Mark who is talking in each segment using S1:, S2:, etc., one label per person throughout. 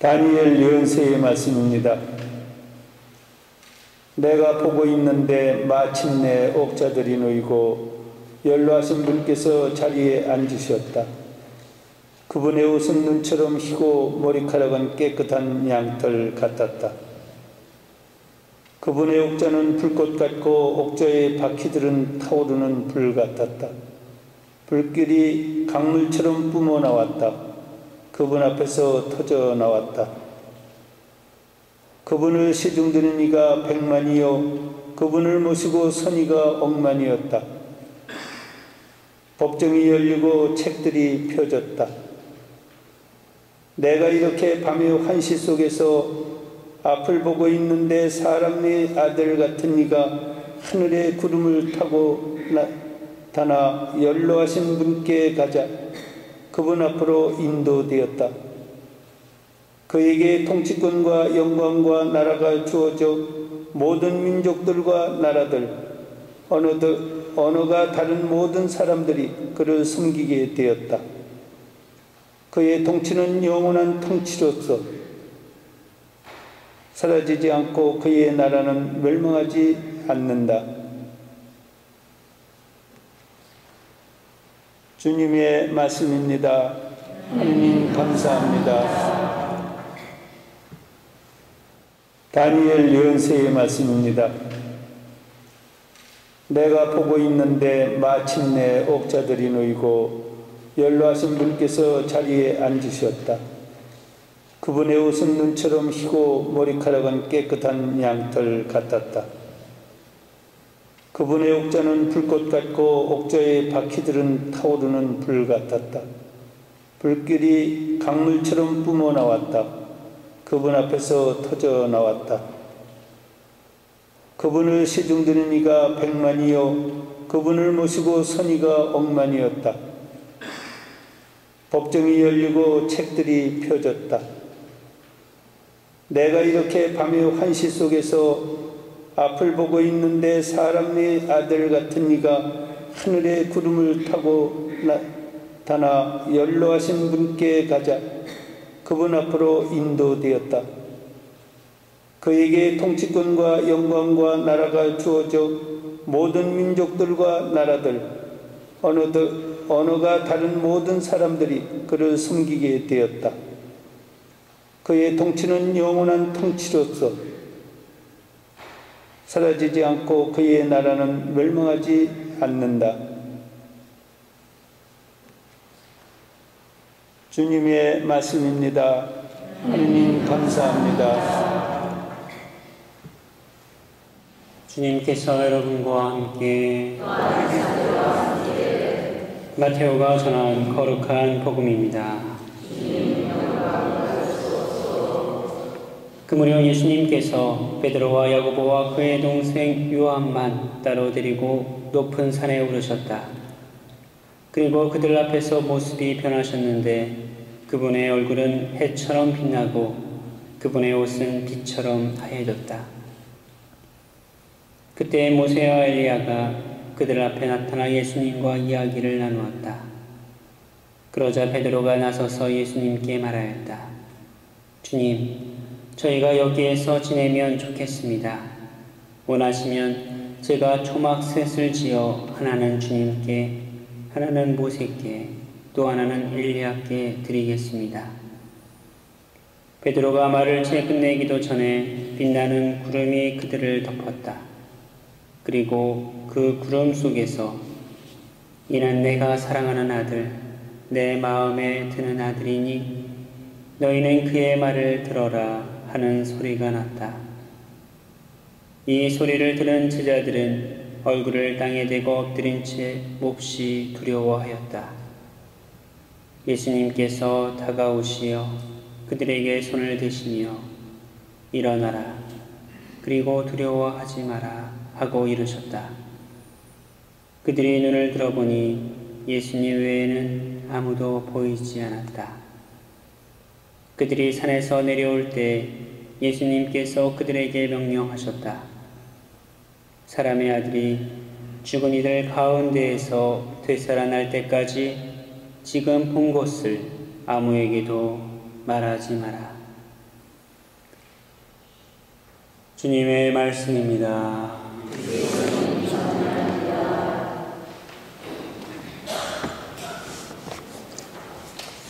S1: 다니엘 연세의 말씀입니다. 내가 보고 있는데 마침내 옥자들이 놓이고 연로하신 분께서 자리에 앉으셨다. 그분의 옷은 눈처럼 희고 머리카락은 깨끗한 양털 같았다. 그분의 옥자는 불꽃 같고 옥자의 바퀴들은 타오르는 불 같았다. 불길이 강물처럼 뿜어 나왔다. 그분 앞에서 터져 나왔다. 그분을 시중드는 이가 백만이요 그분을 모시고 선이가 억만이었다. 법정이 열리고 책들이 펴졌다. 내가 이렇게 밤의 환시 속에서 앞을 보고 있는데 사람의 아들 같은 이가 하늘의 구름을 타고 나타나 연로하신 분께 가자 그분 앞으로 인도되었다. 그에게 통치권과 영광과 나라가 주어져 모든 민족들과 나라들, 언어들, 언어가 다른 모든 사람들이 그를 섬기게 되었다. 그의 통치는 영원한 통치로서 사라지지 않고 그의 나라는 멸망하지 않는다. 주님의 말씀입니다. 하나님 감사합니다. 다니엘 연세의 말씀입니다. 내가 보고 있는데 마침내 옥자들이 놓이고 연로하신 분께서 자리에 앉으셨다. 그분의 옷은 눈처럼 희고 머리카락은 깨끗한 양털 같았다. 그분의 옥자는 불꽃 같고 옥자의 바퀴들은 타오르는 불 같았다. 불길이 강물처럼 뿜어 나왔다. 그분 앞에서 터져 나왔다. 그분을 시중드는 이가 백만이요 그분을 모시고 선이가 억만이었다. 법정이 열리고 책들이 펴졌다. 내가 이렇게 밤의 환시 속에서 앞을 보고 있는데 사람의 아들 같은 이가 하늘의 구름을 타고 나타나 연로하신 분께 가자 그분 앞으로 인도되었다. 그에게 통치권과 영광과 나라가 주어져 모든 민족들과 나라들, 언어들, 언어가 다른 모든 사람들이 그를 섬기게 되었다. 그의 통치는 영원한 통치로서 사라지지 않고 그의 나라는 멸망하지 않는다. 주님의 말씀입니다. 하나님 감사합니다.
S2: 주님께서 여러분과 함께 마테오가 전한 거룩한 복음입니다. 그 무렵 예수님께서 베드로와 야고보와 그의 동생 요한만 따로 데리고 높은 산에 오르셨다. 그리고 그들 앞에서 모습이 변하셨는데 그분의 얼굴은 해처럼 빛나고 그분의 옷은 빛처럼 하얘졌다. 그때 모세와 엘리야가 그들 앞에 나타나 예수님과 이야기를 나누었다. 그러자 베드로가 나서서 예수님께 말하였다. 주님, 저희가 여기에서 지내면 좋겠습니다. 원하시면 제가 초막 셋을 지어 하나는 주님께 하나는 모세께 또 하나는 엘리야께 드리겠습니다. 베드로가 말을 채 끝내기도 전에 빛나는 구름이 그들을 덮었다. 그리고 그 구름 속에서 이는 내가 사랑하는 아들, 내 마음에 드는 아들이니 너희는 그의 말을 들어라 하는 소리가 났다. 이 소리를 들은 제자들은 얼굴을 땅에 대고 엎드린 채 몹시 두려워하였다. 예수님께서 다가오시어 그들에게 손을 대시며 일어나라 그리고 두려워하지 마라 하고 이르셨다. 그들이 눈을 들어보니 예수님 외에는 아무도 보이지 않았다. 그들이 산에서 내려올 때 예수님께서 그들에게 명령하셨다. 사람의 아들이 죽은 이들 가운데에서 되살아날 때까지 지금 본 것을 아무에게도 말하지 마라. 주님의 말씀입니다.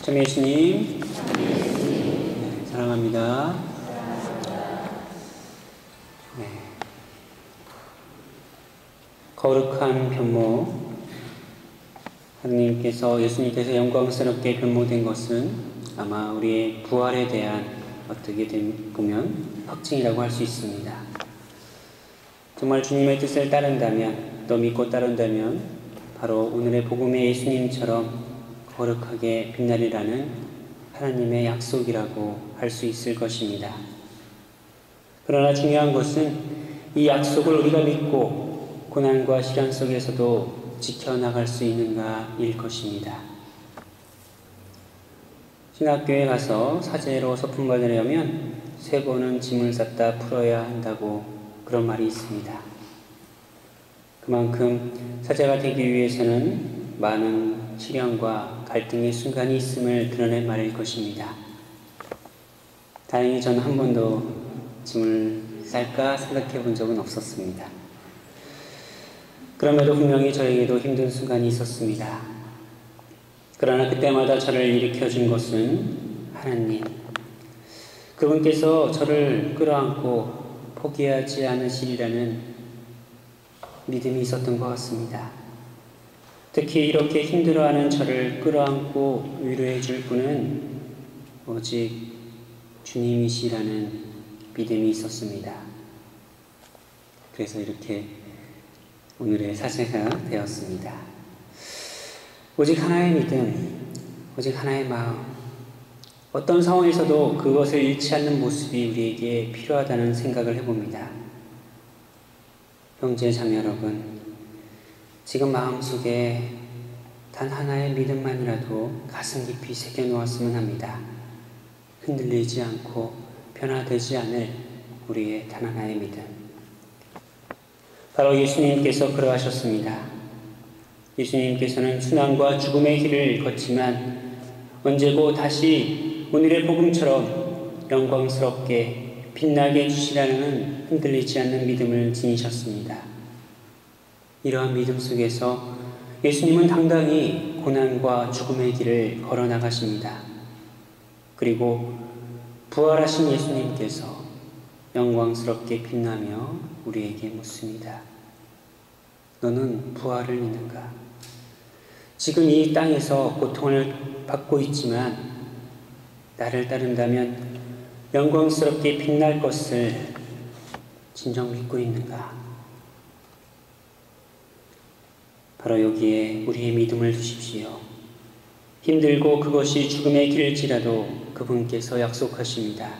S2: 참 예수님, 네, 사랑합니다. 네. 거룩한 변모, 하나님께서 예수님께서 영광스럽게 변모된 것은 아마 우리의 부활에 대한 어떻게 보면 확증이라고 할 수 있습니다. 정말 주님의 뜻을 따른다면, 또 믿고 따른다면, 바로 오늘의 복음의 예수님처럼 거룩하게 빛나리라는 하나님의 약속이라고 할 수 있을 것입니다. 그러나 중요한 것은 이 약속을 우리가 믿고 고난과 시련 속에서도 지켜나갈 수 있는가일 것입니다. 신학교에 가서 사제로 소품 받으려면 세 번은 짐을 쌌다 풀어야 한다고 그런 말이 있습니다. 그만큼 사제가 되기 위해서는 많은 시련과 갈등의 순간이 있음을 드러낸 말일 것입니다. 다행히 저는 한 번도 짐을 쌀까 생각해 본 적은 없었습니다. 그럼에도 분명히 저에게도 힘든 순간이 있었습니다. 그러나 그때마다 저를 일으켜 준 것은 하나님. 그분께서 저를 끌어안고 포기하지 않으시리라는 믿음이 있었던 것 같습니다. 특히 이렇게 힘들어하는 저를 끌어안고 위로해 줄 분은 오직 주님이시라는 믿음이 있었습니다. 그래서 이렇게 오늘의 사제가 되었습니다. 오직 하나의 믿음, 오직 하나의 마음, 어떤 상황에서도 그것을 잃지 않는 모습이 우리에게 필요하다는 생각을 해봅니다. 형제 자매 여러분, 지금 마음속에 단 하나의 믿음만이라도 가슴 깊이 새겨놓았으면 합니다. 흔들리지 않고 변화되지 않을 우리의 단 하나의 믿음. 바로 예수님께서 그러하셨습니다. 예수님께서는 순환과 죽음의 길을 걷지만 언제고 다시 오늘의 복음처럼 영광스럽게 빛나게 해주시라는 흔들리지 않는 믿음을 지니셨습니다. 이러한 믿음 속에서 예수님은 당당히 고난과 죽음의 길을 걸어 나가십니다. 그리고 부활하신 예수님께서 영광스럽게 빛나며 우리에게 묻습니다. 너는 부활을 믿는가? 지금 이 땅에서 고통을 받고 있지만 나를 따른다면 영광스럽게 빛날 것을 진정 믿고 있는가? 바로 여기에 우리의 믿음을 두십시오. 힘들고 그것이 죽음의 길일지라도 그분께서 약속하십니다.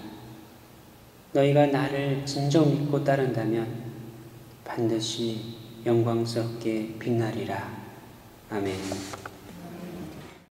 S2: 너희가 나를 진정 믿고 따른다면 반드시 영광스럽게 빛나리라. 아멘.